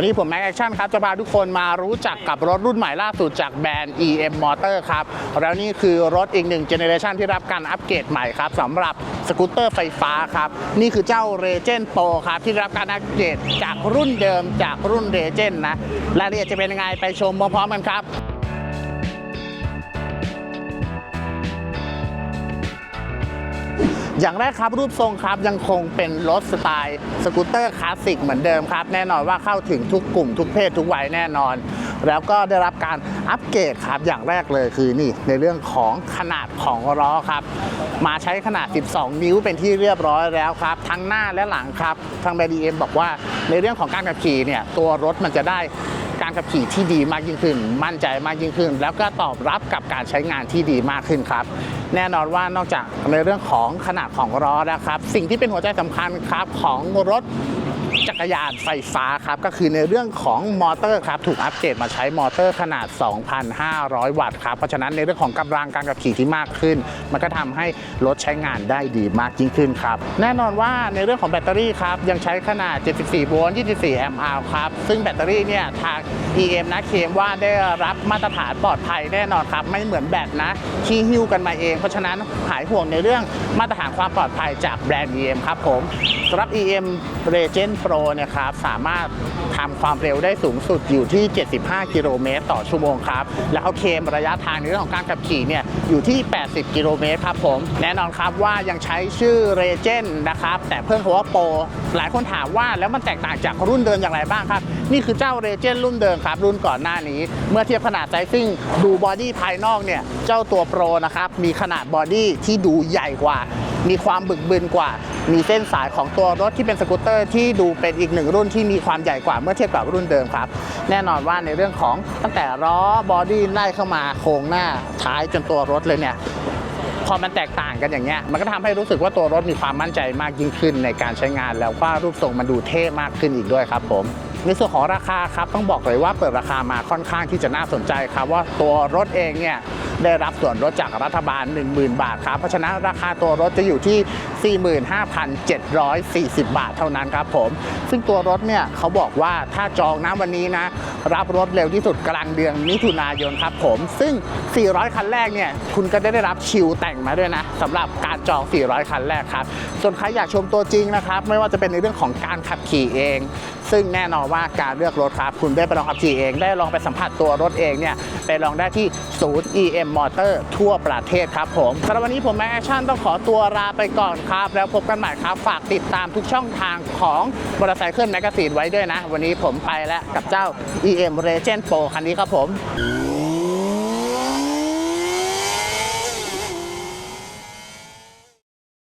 วันนี้ผมแม็กแอคชั่นครับจะพาทุกคนมารู้จักกับรถรุ่นใหม่ล่าสุดจากแบรนด์ EM Motor ครับ แล้วนี่คือรถอีกหนึ่งเจเนเรชันที่รับการอัปเกรดใหม่ครับสำหรับสกูตเตอร์ไฟฟ้าครับ นี่คือเจ้า r e g e n Pro ครับ ที่รับการอัปเกรดจากรุ่นเดิมจากรุ่น r e g e n นะรายละเอียดจะเป็นยังไงไปชมพร้อมๆกันครับ อย่างแรกครับรูปทรงครับยังคงเป็นรถสไตล์สกูตเตอร์คลาสสิกเหมือนเดิมครับ แน่นอนว่าเข้าถึงทุกกลุ่มทุกเพศทุกวัยแน่นอน แล้วก็ได้รับการอัปเกรดครับอย่างแรกเลยคือนี่ในเรื่องของขนาดของล้อครับ มาใช้ขนาด 12 นิ้วเป็นที่เรียบร้อยแล้วครับ ทั้งหน้าและหลังครับ ทางแบรนด์ EM บอกว่าในเรื่องของการขับขี่เนี่ยตัวรถมันจะได้ การขับขี่ที่ดีมากยิ่งขึ้น มั่นใจมากยิ่งขึ้น แล้วก็ตอบรับกับการใช้งานที่ดีมากขึ้นครับ แน่นอนว่านอกจากในเรื่องของขนาดของล้อนะครับ สิ่งที่เป็นหัวใจสำคัญครับของรถ จักรยานไฟฟ้าครับ ก็คือในเรื่องของมอเตอร์ครับ ถูกอัปเกรดมาใช้มอเตอร์ขนาด 2,500 วัตต์ครับ เพราะฉะนั้นในเรื่องของกำลังการขับขี่ที่มากขึ้น มันก็ทำให้รถใช้งานได้ดีมากยิ่งขึ้นครับ แน่นอนว่าในเรื่องของแบตเตอรี่ครับ ยังใช้ขนาด 74 โวลต์ 24 แอมป์อาวครับ ซึ่งแบตเตอรี่เนี่ยทาง EM นะเคลมว่าได้รับมาตรฐานปลอดภัยแน่นอนครับ ไม่เหมือนแบตนะที่หิ้วกันมาเอง เพราะฉะนั้นหายห่วงในเรื่องมาตรฐานความปลอดภัยจากแบรนด์ EM ครับผมสำหรับ EM Regent Pro นี่ยครับสามารถทำความเร็วได้สูงสุดอยู่ที่ 75 กิโลเมตรต่อชั่วโมงครับ แล้วเขาเคมระยะทางในเรื่องของการขับขี่เนี่ยอยู่ที่ 80 กิโลเมตรครับผม แน่นอนครับว่ายังใช้ชื่อ Regent นะครับ แต่เพิ่มคำว่า Pro หลายคนถามว่าแล้วมันแตกต่างจากรุ่นเดิมอย่างไรบ้างครับ นี่คือเจ้า Regent รุ่นเดิมครับ รุ่นก่อนหน้านี้ เมื่อเทียบขนาดไซซิ่งดูบอดี้ภายนอกเนี่ยเจ้าตัว Pro นะครับมีขนาดบอดี้ที่ดูใหญ่กว่า มีความบึกบึนกว่า มีเส้นสายของตัวรถที่เป็นสกูตเตอร์ที่ดูเป็นอีกหนึ่งรุ่นที่มีความใหญ่กว่าเมื่อเทียบกับรุ่นเดิมครับ แน่นอนว่าในเรื่องของตั้งแต่ล้อบอดี้ไล่เข้ามาโครงหน้าท้ายจนตัวรถเลยเนี่ยพอมันแตกต่างกันอย่างเงี้ย มันก็ทำให้รู้สึกว่าตัวรถมีความมั่นใจมากยิ่งขึ้นในการใช้งานแล้วก็รูปทรงมันดูเท่มากขึ้นอีกด้วยครับผมในส่วนของราคาครับต้องบอกเลยว่าเปิดราคามาค่อนข้างที่จะน่าสนใจครับว่าตัวรถเองเนี่ย ได้รับส่วนลดจากรัฐบาล 10,000 บาทครับ เพราะฉะนั้นราคาตัวรถจะอยู่ที่ 45,740 บาทเท่านั้นครับผม ซึ่งตัวรถเนี่ยเขาบอกว่าถ้าจองนะวันนี้นะ รับรถเร็วที่สุดกลางเดือนมิถุนายนครับผม ซึ่ง 400 คันแรกเนี่ยคุณก็ได้รับชิวแต่งมาด้วยนะสำหรับการจอง 400 คันแรกครับ ส่วนใครอยากชมตัวจริงนะครับไม่ว่าจะเป็นในเรื่องของการขับขี่เอง ซึ่งแน่นอนว่าการเลือกรถครับคุณได้ไปลองขับขี่เอง ได้ลองไปสัมผัสตัวรถเองเนี่ยไปลองได้ที่ศูนย์ EM มอเตอร์ทั่วประเทศครับผมสำหรับวันนี้ผมแมแอคชั่นต้องขอตัวลาไปก่อนครับ แล้วพบกันใหม่ครับ ฝากติดตามทุกช่องทางของมอเตอร์ไซค์เคลื่อนแมกกาซีนไว้ด้วยนะ วันนี้ผมไปแล้วกับเจ้า EM Regent Pro คันนี้ครับผม